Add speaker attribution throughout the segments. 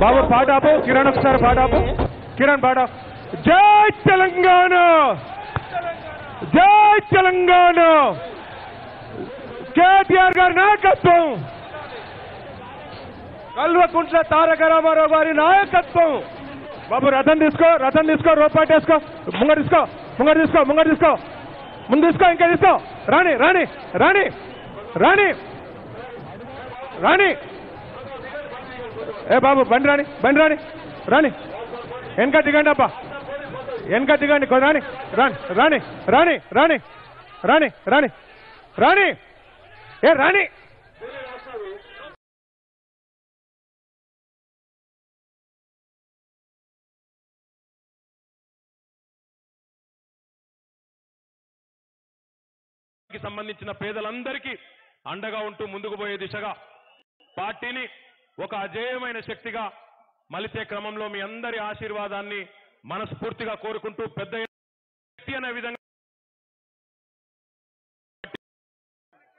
Speaker 1: బాబు పాట ఆపు కిరణ్ ఒకసారి పాట ఆపు కిరణ్ పాట ఆపు. జై తెలంగాణ జై తెలంగాణ కేటీఆర్ గారి నాయకత్వం కల్వకుంట్ల తారక రామారావు గారి నాయకత్వం బాబు రథం తీసుకో రథం తీసుకో రోపాటు వేసుకో ముంగ తీసుకో ముంగ తీసుకో ముంగ తీసుకో ముందు తీసుకో ఇంకా తీసుకో రాణి రాణి రాణి రాణి రాణి ఏ బాబు బండి రాణి బండి రాణి రాణి వెనక దిగండి అబ్బా. వెనక దిగండి రాని రాణి రాణి రాణి రాణి రాణి రాణి రాణి ఏ
Speaker 2: రాని. సంబంధించిన పేదలందరికీ అండగా ఉంటూ ముందుకు పోయే దిశగా పార్టీని ఒక అజేయమైన శక్తిగా మలిచే క్రమంలో మీ అందరి ఆశీర్వాదాన్ని మనస్ఫూర్తిగా కోరుకుంటూ పెద్ద శక్తి అనే విధంగా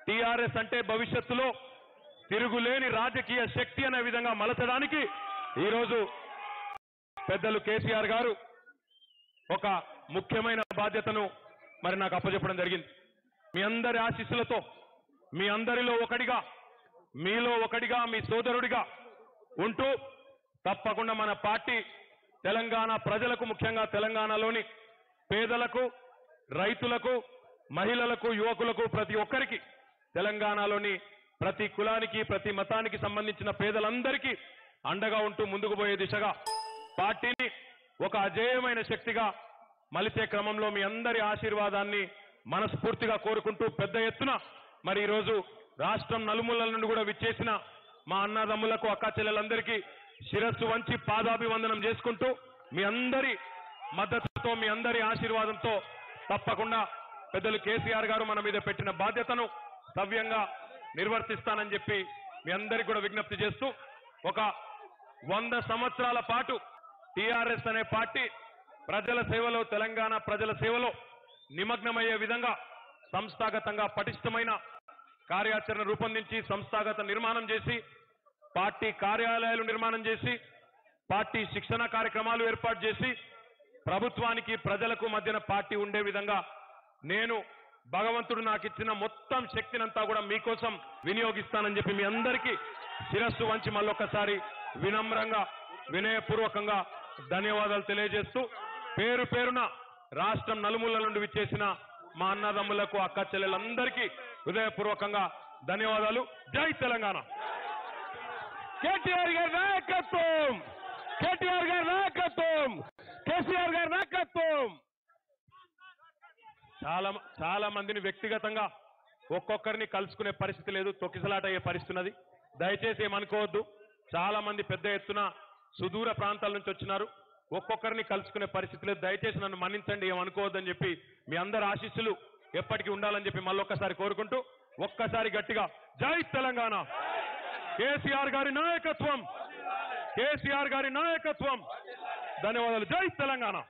Speaker 2: టీఆర్ఎస్ అంటే భవిష్యత్తులో తిరుగులేని రాజకీయ శక్తి అనే విధంగా మలచడానికి ఈరోజు పెద్దలు కేసీఆర్ గారు ఒక ముఖ్యమైన బాధ్యతను మరి నాకు అప్పచెప్పడం జరిగింది. మీ అందరి ఆశీస్సులతో మీ అందరిలో ఒకటిగా మీలో ఒకటిగా మీ సోదరుడిగా ఉంటూ తప్పకుండా మన పార్టీ తెలంగాణ ప్రజలకు ముఖ్యంగా తెలంగాణలోని పేదలకు రైతులకు మహిళలకు యువకులకు ప్రతి ఒక్కరికి తెలంగాణలోని ప్రతి కులానికి ప్రతి మతానికి సంబంధించిన పేదలందరికీ అండగా ఉంటూ ముందుకు పోయే దిశగా పార్టీని ఒక అజేయమైన శక్తిగా మలిచే క్రమంలో మీ అందరి ఆశీర్వాదాన్ని మనస్ఫూర్తిగా కోరుకుంటూ పెద్ద ఎత్తున మరి ఈరోజు రాష్ట్రం నలుమూలల నుండి కూడా విచ్చేసిన మా అన్నదమ్ములకు అక్క చెల్లెలందరికీ శిరస్సు వంచి పాదాభివందనం చేసుకుంటూ మీ అందరి మద్దతుతో మీ అందరి ఆశీర్వాదంతో తప్పకుండా పెద్దలు కేసీఆర్ గారు మన మీద పెట్టిన బాధ్యతను సవ్యంగా నిర్వర్తిస్తానని చెప్పి మీ అందరికీ కూడా విజ్ఞప్తి చేస్తూ ఒక వంద సంవత్సరాల పాటు టీఆర్ఎస్ అనే పార్టీ ప్రజల సేవలో తెలంగాణ ప్రజల సేవలో నిమగ్నమయ్యే విధంగా సంస్థాగతంగా పటిష్టమైన కార్యాచరణ రూపొందించి సంస్థాగత నిర్మాణం చేసి పార్టీ కార్యాలయాలు నిర్మాణం చేసి పార్టీ శిక్షణ కార్యక్రమాలు ఏర్పాటు చేసి ప్రభుత్వానికి ప్రజలకు మధ్యన పార్టీ ఉండే విధంగా నేను భగవంతుడు నాకు ఇచ్చిన మొత్తం శక్తినంతా కూడా మీకోసం వినియోగిస్తానని చెప్పి మీ అందరికీ శిరస్సు వంచి మళ్ళొక్కసారి వినమ్రంగా వినయపూర్వకంగా ధన్యవాదాలు తెలియజేస్తూ పేరు పేరున రాష్ట్రం నలుమూల నుండి విచ్చేసిన మా అన్నదమ్ములకు అక్క చెల్లెలందరికీ హృదయపూర్వకంగా ధన్యవాదాలు. జై తెలంగాణ. కేటీఆర్ గారి నాయకత్వం. కేటీఆర్ గారి నాయకత్వం. కేసీఆర్ గారి నాయకత్వం. చాలా చాలా మందిని వ్యక్తిగతంగా ఒక్కొక్కరిని కలుసుకునే పరిస్థితి లేదు తొక్కిసలాట అయ్యే పరిస్థితి ఉన్నది దయచేసి ఏమనుకోవద్దు. చాలా మంది పెద్ద ఎత్తున సుదూర ప్రాంతాల నుంచి వచ్చినారు. ఒక్కొక్కరిని కలుసుకునే పరిస్థితి లేదు. దయచేసి నన్ను మన్నించండి ఏమనుకోవద్దని చెప్పి మీ అందరి ఆశీస్సులు ఎప్పటికీ ఉండాలని చెప్పి మళ్ళొక్కసారి కోరుకుంటూ ఒక్కసారి గట్టిగా జై తెలంగాణ. కేసీఆర్ గారి నాయకత్వం. కేసీఆర్ గారి నాయకత్వం. ధన్యవాదాలు. జై తెలంగాణ.